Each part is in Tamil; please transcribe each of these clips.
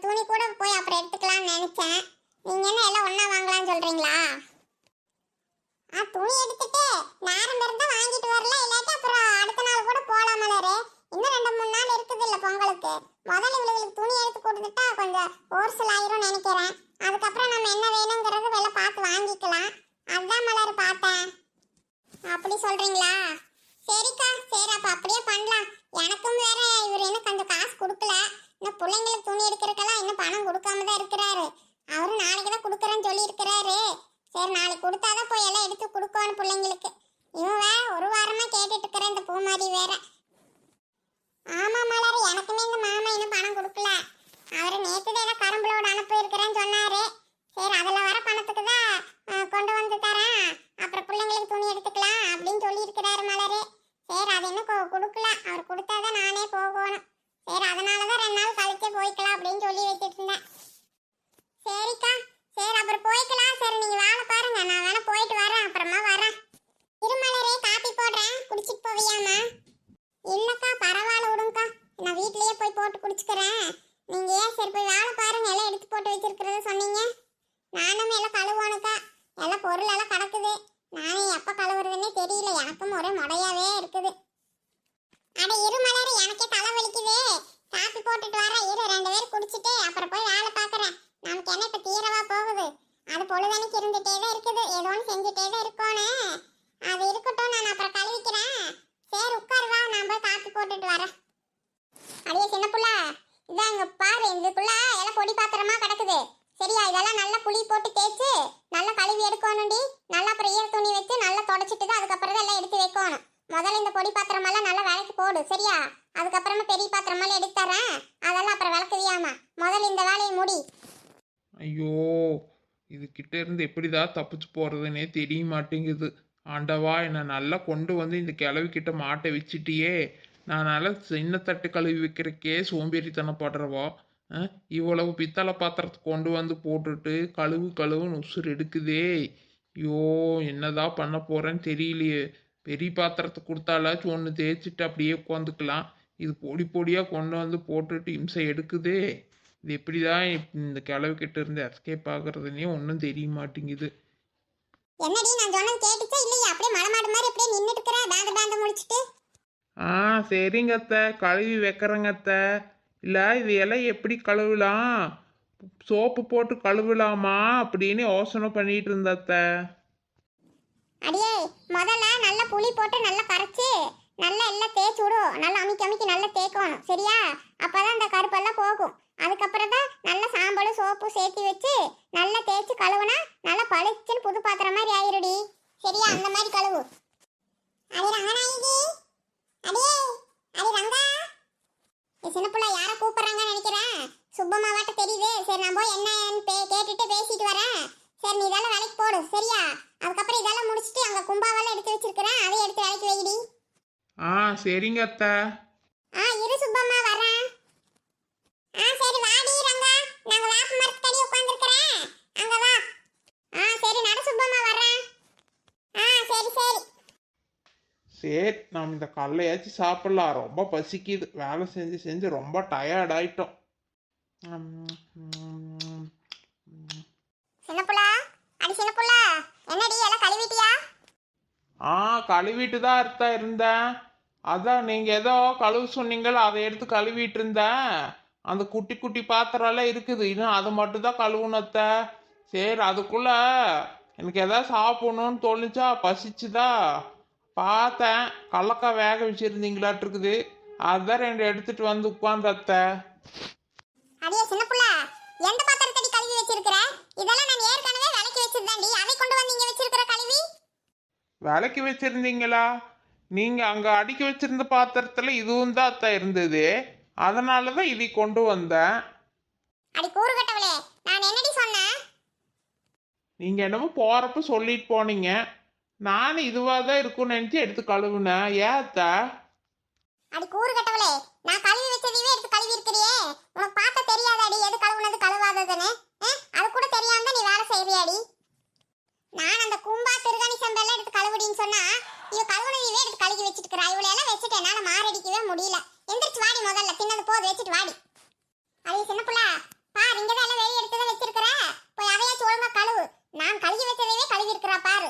cartoon y குடிச்சிட்டு போவியாமா இல்லக்கா பரவாயில்ல விடுங்கக்கா. நான் வீட்லயே போய் போட்டு குடிச்சுக்கிறேன். நீங்க ஏன் சரி போய் வேலை பாருங்க. எல்லாம் எடுத்து போட்டு வச்சிருக்கிறத சொன்னீங்க. நானும் எல்லாம் கழுவோனுக்கா எல்லாம் பொருள் எல்லாம் கிடக்குது. நானும் எப்ப கழுவுறதுன்னே தெரியல. எனக்கும் ஒரே முடையாவே இருக்குது. அட இருமலர் எனக்கே தலை வலிக்குது. காப்பி போட்டுட்டு வரேன். இரு ரெண்டு பேரும் குடிச்சிட்டு அப்புறம் போய் வேலை பாக்குறேன் நமக்கு என்ன இப்ப தீரவா போகுது? அது பொழுதனைக்கு இருந்துட்டே தான் இருக்குது. ஏதோ ஒன்று செஞ்சுட்டே தான் அது இருக்கட்டும் நான் அப்புறம் கழுவிக்கிறேன். சரி உட்காருவா நான் போய் காப்பி போட்டுட்டு வரேன். அடியே சின்ன புள்ள. இதான் இங்க பாரு இதுக்குள்ள எல்லாம் பொடி பாத்திரமா கிடக்குது. சரியா? இதெல்லாம் நல்லா புளி போட்டு தேய்ச்சி நல்லா கழுவி எடுக்கணும்டி. நல்லா அப்புறம் ஈர துணி வச்சு நல்லா தொடச்சிட்டு தான் அதுக்கப்புறம் தான் எல்லாம் எடுத்து வைக்கணும். முதல்ல இந்த பொடி பாத்திரமெல்லாம் நல்லா விளக்கி போடு சரியா? அதுக்கப்புறமா பெரிய பாத்திரமெல்லாம் எடுத்து தரேன். அதெல்லாம் அப்புறம் விளக்குவியாமா. முதல்ல இந்த வேலையை முடி. ஐயோ இதுகிட்ட இருந்து எப்படிதான் தப்பிச்சு போறதுன்னே தெரிய மாட்டேங்குது. ஆண்டவா என்னை நல்லா கொண்டு வந்து இந்த கிளவி மாட்டை மாட்ட வச்சிட்டியே. நான் நல்லா சின்ன தட்டு கழுவி வைக்கிறக்கே சோம்பேறித்தனப்படுறவா அஹ், இவ்வளவு பித்தளை பாத்திரத்தை கொண்டு வந்து போட்டுட்டு கழுவு கழுவுன்னு உசுர் எடுக்குதே. ஐயோ என்னதான் பண்ண போகிறேன்னு தெரியலையே. பெரிய பாத்திரத்தை கொடுத்தாலாச்சும் ஒன்று தேய்ச்சிட்டு அப்படியே உட்காந்துக்கலாம். இது பொடி பொடியாக கொண்டு வந்து போட்டுட்டு இம்சை எடுக்குதே. இது எப்படி தான் இந்த கிளவு கிட்ட இருந்து எஸ்கேப் ஆகுறதுனே ஒன்றும் தெரிய மாட்டேங்குது. என்னடி நான் சொன்னது கேட்டுச்சா இல்லையா? அப்படியே மலை மாடு மாதிரி அப்படியே நின்றுட்டு இருக்கிற பேந்த பேந்த முடிச்சிட்டு ஆ சரிங்க அத்தை. கழுவி வைக்கிறேங்க அத்தை. இல்லை இது எல்லாம் எப்படி கழுவலாம்? சோப்பு போட்டு கழுவலாமா? அப்படின்னு யோசனை பண்ணிட்டு இருந்த அத்தை. அடியே முதல்ல நல்லா புளி போட்டு நல்லா கரைச்சு நல்லா எல்லாம் தேய்ச்சி விடும் நல்லா அமுக்கி அமுக்கி நல்லா தேய்க்கணும். சரியா? அப்பதான் அந்த கருப்பெல்லாம் போகும். அதுக்கப்புறம் தான் நல்லா சாம்பலும் சோப்பு சேர்த்து வச்சு நல்லா தேய்ச்சி கழுவுனா நல்லா பளிச்சுன்னு புது பாத்திரம் மாதிரி ஆயிருடி. சரியா? அந்த மாதிரி கழுவு. அடி ரங்கநாயகி அடியே அடி. ரங்கா. சின்ன பிள்ளை யாரை கூப்பிடுறாங்கன்னு நினைக்கிறேன்? சுப்பம்மாவாட்ட தெரியுது. சரி நான் போய் என்னன்னு பே- கேட்டுட்டு பேசிட்டு வரேன். சரி நீ இதெல்லாம் வேலைக்கு போடு. சரியா? அதுக்கப்புறம் இதெல்லாம் முடிச்சுட்டு அங்க கும்பாவெல்லாம் எடுத்து வச்சிருக்கிறேன். அதை எடுத்து வேலைக்கு வைடி. ஆ சரிங்க அத்தை. ஆ இரு சுப்பம்மா சரி வாடி ரங்கா. நாங்க வேப்ப மரத்துக்கடி உட்கார்ந்திருக்கிறேன். அங்க வா. ஆ சரி நட சுப்பம்மா வரேன் ஆ சரி சரி. சரி நாம் இந்த கல்லையாச்சும் சாப்பிடலாம். ரொம்ப பசிக்குது. வேலை செஞ்சு செஞ்சு ரொம்ப டயர்ட் ஆயிட்டோம். சின்னப்புள்ள அடி சின்னப்புள்ள என்னடி எல்லாம் கழுவிட்டியா? ஆ கழுவிட்டு தான் இருந்தேன். இருந்தேன் அதான் நீங்கள் ஏதோ கழுவு சொன்னீங்களோ அதை எடுத்து கழுவிட்டு இருந்தேன். அந்த குட்டி குட்டி பாத்திரம்லாம் இருக்குது. இன்னும் அது மட்டும் தான் கழுவுனத்த சரி அதுக்குள்ள எனக்கு எதாவது சாப்பிடணும்னு தோணுச்சா? பசிச்சுதா? பார்த்தேன். கடலக்காய் வேக வச்சுருந்தீங்களாட்டு இருக்குது அதான் ரெண்டு எடுத்துட்டு வந்து உட்காந்தத்த அடியே சின்னப்புள்ள எந்த பாத்திரத்தடி கழுவி வச்சிருக்கிற? இதெல்லாம் நான் ஏற்கனவே விலைக்கு வச்சிருந்தேன்டி. அதை கொண்டு வந்து இங்க வச்சிருக்கிற கழுவி? விலைக்கு வச்சிருந்தீங்களா? நீங்க அங்க அடுக்கி வச்சிருந்த பாத்திரத்துல இதுவும் தான் அத்தை இருந்தது. அதனால தான் இதை கொண்டு வந்தேன் அடி கூறுகட்டவளே நான் என்னடி சொன்னேன் நீங்க என்னமோ போறப்ப சொல்லிட்டு போனீங்க. நானும் இதுவாக தான் இருக்கும்னு நினைச்சு எடுத்து கழுவுனேன். ஏன் அத்தை? அடி கூறுகட்டவளே நான் கழுவி வச்சதையே எடுத்து கழுவி இருக்கிறியே உனக்கு பார்த்த தெரியாதாடி எது கழுவுனது கழுவாததுன்னு? அது கூட தெரியாம நீ வேலை செய்வியாடி? நான் அந்த கும்பா திருகணி செம்பெல்லாம் எடுத்து கழுவுடின்னு சொன்னா இவ கழுவுனதையே எடுத்து கழுவி வச்சிட்டு இருக்கிறா இவளை எல்லாம் வச்சுட்டு என்னால மாரடிக்கவே முடியல. எந்திரிச்சு வாடி முதல்ல. தின்னது போது வச்சுட்டு வாடி. அது சின்ன புள்ள. பார் இங்க தான் வெளியே எடுத்து தான் வச்சிருக்கிற. போய் அவையாச்சும் ஒழுங்கா கழுவு. நான் கழுவி வச்சதையே கழுவி இருக்கிறா பாரு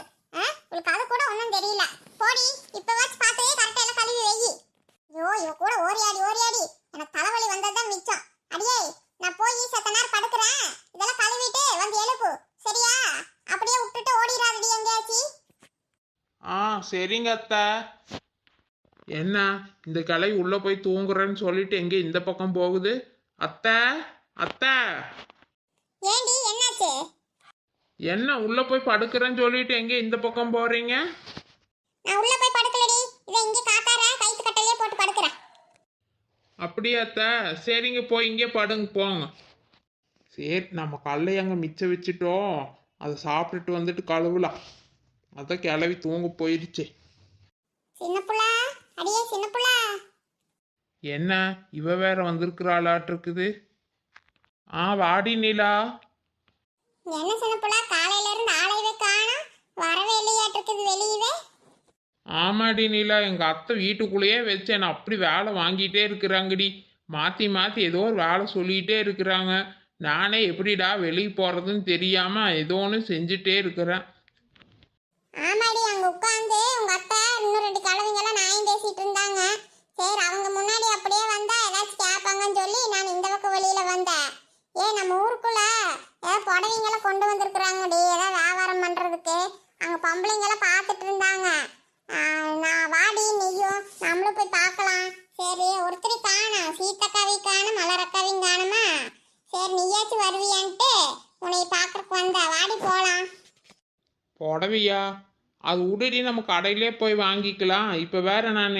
உங்களுக்கு அது கூட ஒன்றும் தெரியல. போடி இப்பவாச்சும் பார்த்ததே கரெக்டாக எல்லாம் கழுவி வெயி ஐயோ இவ கூட ஓரியாடி ஓரியாடி. எனக்கு தலைவலி வந்ததுதான் மிச்சம். அடியே நான் போய் சத்த நேரம் படுக்கிறேன். இதெல்லாம் கழுவிட்டு வந்து எழுப்பு. சரியா? அப்படியே விட்டுட்டு ஓடிடாதடி எங்கேயாச்சு. ஆ சரிங்க அத்தை. என்ன இந்த கிளை உள்ள போய் தூங்குறேன்னு சொல்லிட்டு எங்க இந்த பக்கம் போகுது? அத்தை அத்தை. ஏண்டி என்னாச்சு? என்ன உள்ள போய் படுக்கிறேன்னு சொல்லிட்டு எங்க இந்த பக்கம் போறீங்க நான் உள்ள போய் படுக்கலடி. இதை இங்கே காத்தார கைத்து கட்டலையே போட்டு படுக்கிறேன். அப்படியா அத்தை. சரிங்க போய் இங்கே படுங்க போங்க. சரி நம்ம கல்லை அங்கே மிச்சம் வச்சுட்டோம். அதை சாப்பிட்டுட்டு வந்துட்டு கழுவலாம். அதான் கிளவி தூங்க போயிடுச்சு சின்ன புள்ள என்ன? இவ வேற வந்திருக்கிறாளாட்டு இருக்குது ஆ வாடி நிலா. என்ன சின்ன புள்ள காலையில இருந்து ஆளையவே காணோம் வரவே வெளியவே. ஆமாடி நிலா எங்க அத்தை வீட்டுக்குள்ளேயே வச்சு என்னை அப்படி வேலை வாங்கிட்டே இருக்கிறாங்கடி. மாத்தி மாத்தி ஏதோ ஒரு வேலை சொல்லிட்டே இருக்கிறாங்க. நானே எப்படிடா வெளியே போறதுன்னு தெரியாம ஏதோ ஒன்று செஞ்சுட்டே இருக்கிறேன். ஆமாடி அங்க உட்காந்து உங்க அத்தை இன்னும் ரெண்டு கலவைங்கெல்லாம் நாயும் பேசிட்டு இருந்தாங்க. சரி அவங்க முன்னாடி அப்படியே வந்தா ஏதாச்சும் கேட்பாங்கன்னு சொல்லி நான் இந்த பக்கம் வெளியில வந்தேன். ஏ நம்ம ஊருக்குள்ள ஏதோ புடவைங்கெல்லாம் கொண்டு வந்திருக்கிறாங்கடி ஏதோ வியாபாரம் பண்றதுக்கு. அங்க பொம்பளைங்கெல்லாம் பார்த்துட்டு இருந்தாங்க. நான் வாடி நீயும் நம்மளும் போய் பார்க்கலாம். சரி ஒருத்தர் காணும். சீத்தக்காவி காணும் மலரக்காவையும் காணுமா? சரி நீயாச்சும் வருவியான்ட்டு உன்னை பார்க்கறக்கு வந்த வாடி போலாம். புடவையா? அது உடனே நம்ம கடையிலே போய் வாங்கிக்கலாம். இப்போ வேற நான்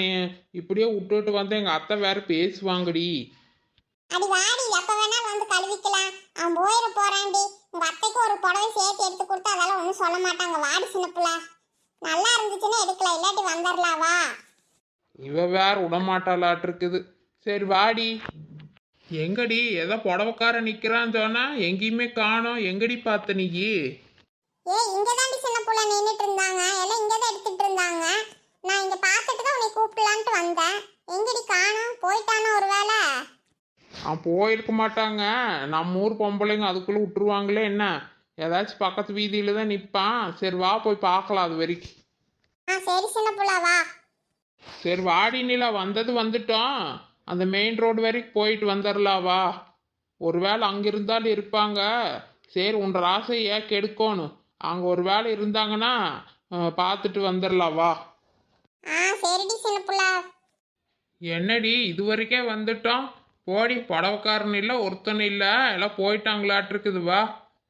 இப்படியே விட்டுட்டு வந்து எங்கள் அத்தை வேற பேசுவாங்கடி. அடி வாடி எப்ப வேணாலும் வந்து கழுவிக்கலாம். அவன் போயிட போறான்டி. உங்க அத்தைக்கு ஒரு புடவை சேர்த்து எடுத்து கொடுத்தா அதெல்லாம் ஒன்றும் சொல்ல மாட்டாங்க. வாடி சின்ன புள்ள. நல்லா இருந்துச்சுன்னா எடுக்கலாம். இல்லாட்டி வந்துடலாம் வா இவ வேற விடமாட்டாளாட்டு இருக்குது. சரி வாடி. எங்கடி? ஏதோ புடவைக்கார நிற்கிறான்னு சொன்னா எங்கேயுமே காணோம். எங்கடி பார்த்த நீ? ஏ இங்க தாண்டி புள்ள நின்றுட்டு இருந்தாங்க. எல்லாம் இங்க தான் எடுத்துட்டு இருந்தாங்க. நான் இங்க பார்த்துட்டு தான் உன்னை கூப்பிடலான்ட்டு வந்தேன். எங்கடி காணோம்? போயிட்டானோ ஒரு வேலை ஆ போயிருக்க மாட்டாங்க. நம்ம ஊர் பொம்பளைங்க அதுக்குள்ளே விட்டுருவாங்களே என்ன? ஏதாச்சும் பக்கத்து வீதியில தான் நிற்பான் சரி வா போய் பார்க்கலாம் அது வரைக்கும். ஆ சரி சின்ன புள்ள வா. சரி வாடி நிலா. வந்தது வந்துட்டோம். அந்த மெயின் ரோடு வரைக்கும் போயிட்டு வந்துடலாம் வா. ஒருவேளை அங்கே இருந்தாலும் இருப்பாங்க. சரி ஆசை ஏன் கெடுக்கணும்? அங்கே ஒரு வேளை இருந்தாங்கன்னா பார்த்துட்டு வந்துடலாம் வா. என்னடி இது வரைக்கே வந்துட்டோம். போடி புடவைக்காரன் இல்லை ஒருத்தன் இல்லை. எல்லாம் போயிட்டாங்களாட்டு இருக்குது வா.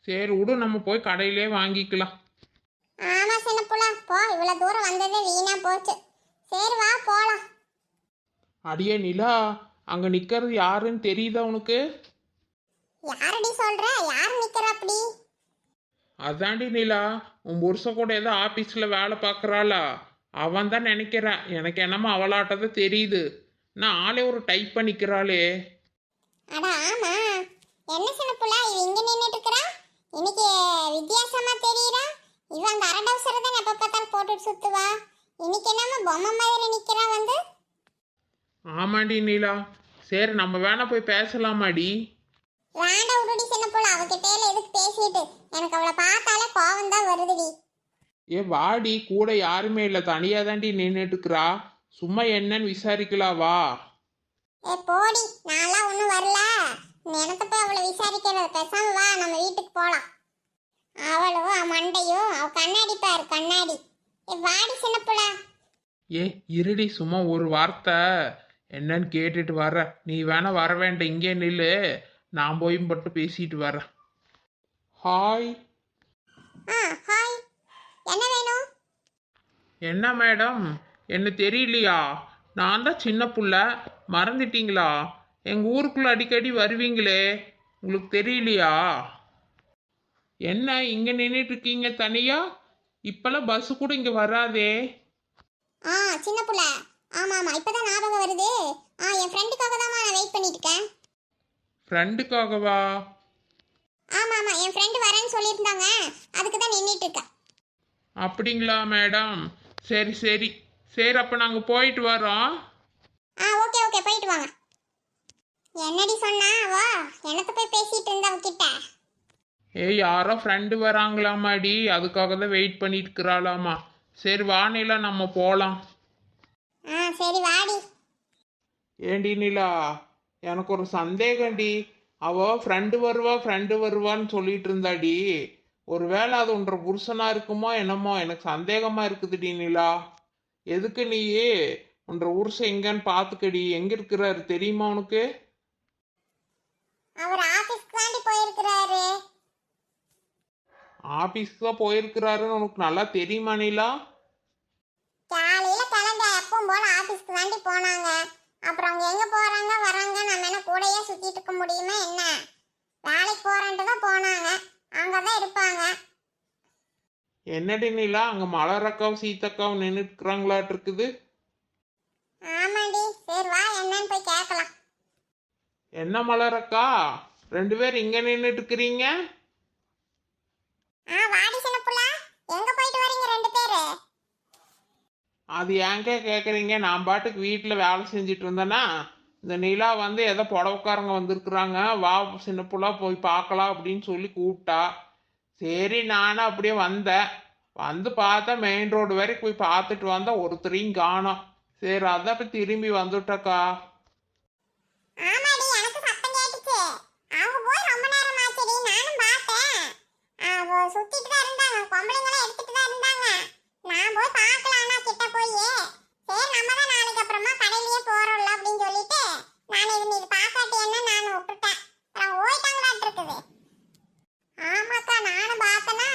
சரி விடு நம்ம போய் கடையிலே வாங்கிக்கலாம். ஆமா சின்ன புள்ள. போ இவ்வளவு தூரம் வந்ததே வீணா போச்சு. சரி வா போலாம். அடியே நிலா அங்கே நிற்கிறது யாருன்னு தெரியுதா உனக்கு? யாரடி சொல்ற? யார் நிக்கிறா அப்படி? அதாண்டி நிலா உன் புருஷ கூட ஏதோ ஆஃபீஸில் வேலை பார்க்குறாளா? அவன் தான் நினைக்கிறேன் எனக்கு என்னமோ அவளாட்டதான் தெரியுது. நான் ஆளே ஒரு டைப் பண்ணிக்கிறாளே. அட ஆமா. என்ன சின்ன புள்ள இவ இங்க நின்னுட்டு இருக்கறா இன்னைக்கு வித்தியாசமா தெரியறா இவ அந்த அரடவுசர தான் எப்ப பார்த்தாலும் போட்டுட்டு சுத்துவா? இன்னைக்கு என்னமோ பொம்மை மாதிரி நிக்கிறா வந்து. ஆமாண்டி நிலா. சரி நம்ம வேணா போய் பேசலாமாடி? வேண்டா விடுடி சின்ன புள்ள அவகிட்டேல எதுக்கு பேசிட்டு? எனக்கு அவளை பார்த்தாலே கோவம் தான் வருதுடி ஏ வாடி கூட யாருமே இல்லை. தனியாக தாண்டி நின்றுட்டுக்கிறா சும்மா என்னன்னு விசாரிக்கலாம் வா. ஏ போடி நான்லாம் ஒன்றும் வரல. எனக்கு போய் அவளை விசாரிக்கிறது பேசாம வா நம்ம வீட்டுக்கு போலாம். அவளும் மண்டையும் அவ கண்ணாடி பாரு கண்ணாடி. ஏ வாடி சின்ன புள்ள ஏ இருடி சும்மா ஒரு வார்த்தை. என்னன்னு கேட்டுட்டு வர நீ வேணா வர வேண்டாம் இங்கே நில்லு. நான் போய் மட்டும் பேசிட்டு வரேன். ஹாய் ஆ ஹாய் என்ன வேணும்? என்ன மேடம்? என்ன தெரியலையா? நான் தான் சின்ன புள்ள. மறந்துட்டீங்களா? எங்கள் ஊருக்குள்ள அடிக்கடி வருவீங்களே. உங்களுக்கு தெரியலையா? என்ன இங்கே நின்றுட்டு இருக்கீங்க தனியா? இப்போல்லாம் பஸ்ஸு கூட இங்கே வராதே. ஆ சின்ன புள்ள. ஆமா ஆமா இப்பதான் ஞாபகம் வருது. ஆ என் ஃப்ரெண்டுக்காக தான் நான் வெயிட் பண்ணிட்டு இருக்கேன். ஃப்ரெண்டுக்காகவா? ஆமா ஆமா என் ஃப்ரெண்டு வரேன்னு சொல்லியிருந்தாங்க. அதுக்கு தான் நின்றுட்டு இருக்கேன் அப்படிங்களா மேடம் சரி சரி. சரி அப்போ நாங்கள் போயிட்டு வரோம் ஆ ஓகே ஓகே போயிட்டு வாங்க. என்னடி சொன்னா? வா எனக்கு போய் பேசிட்டு இருந்த அவகிட்ட? ஏய் யாரோ ஃப்ரெண்டு வராங்களாமாடி. அதுக்காக தான் வெயிட் பண்ணிட்டு இருக்கிறாளாமா சரி வானிலா நம்ம போகலாம் ஆ சரி வாடி. ஏண்டி நிலா? எனக்கு ஒரு சந்தேகம்டி. அவ ஃப்ரெண்டு வருவா ஃப்ரெண்டு வருவான்னு சொல்லிட்டு இருந்தாடி ஒருவேளை அது உன்ற புருஷனா இருக்குமோ என்னமோ எனக்கு சந்தேகமா இருக்குதுடி நிலா. எதுக்கு நீ? உன்ற உருசை எங்கன்னு பார்த்துக்கடி எங்க இருக்கிறாரு தெரியுமா உனக்கு? அவர் ஆபீஸ்க்கு தாண்டி போயிருக்கிறாரு. ஆபீஸ்க்கு தான் போயிருக்கிறாருன்னு உனக்கு நல்லா தெரியுமா நீலா? காலையில கிளம்ப எப்பவும் போல ஆபீஸ்க்கு தாண்டி போனாங்க. அப்புறம் அவங்க எங்க போறாங்க வராங்க நம்ம என்ன கூடயே சுத்திட்டு இருக்க முடியுமா என்ன? வேலைக்கு போறேன்ட்டு தான் போனாங்க. அங்கதான் இருப்பாங்க. என்னடி நீலா அங்க மலரக்காவும் சீத்தக்காவும் நின்றுட்டு இருக்கிறாங்களாட்டு இருக்குது? ஆமாடி சரி வா என்னன்னு போய் கேட்கலாம். என்ன மலரக்கா? ரெண்டு பேர் இங்க நின்றுட்டு இருக்கிறீங்க ஆ வாடி சின்ன புள்ள. எங்க போயிட்டு வரீங்க ரெண்டு பேரு? அது ஏங்க கேட்குறீங்க நான் பாட்டுக்கு வீட்டில் வேலை செஞ்சுட்டு இருந்தேன்னா இந்த நிலா வந்து ஏதோ புடவைக்காரங்க வந்திருக்குறாங்க. வா சின்ன புள்ளா போய் பார்க்கலாம் அப்படின்னு சொல்லி கூப்பிட்டா. சரி நானும் அப்படியே வந்தேன். வந்து பார்த்தா மெயின் ரோடு வரைக்கும் போய் பார்த்துட்டு வந்தால் ஒருத்தரையும் காணோம். சரி அதான் இப்போ திரும்பி வந்துட்டக்கா. சுத்திட்டு தான் இருந்தாங்க. பொம்பளைங்களும் எடுத்துட்டு தான் இருந்தாங்க. நான் போய் பார்க்கலாம்னா கிட்ட போய். சரி நம்ம தான் நாளைக்கு அப்புறமா கடையிலேயே போறோம்ல அப்படின்னு சொல்லிட்டு நான் இது நீ பார்க்காட்டியன்னு நான் விட்டுட்டேன். அப்புறம் ஓய்ட்டாங்களாட்டு இருக்குது ஆமாக்கா நானும் பார்த்தேன்னா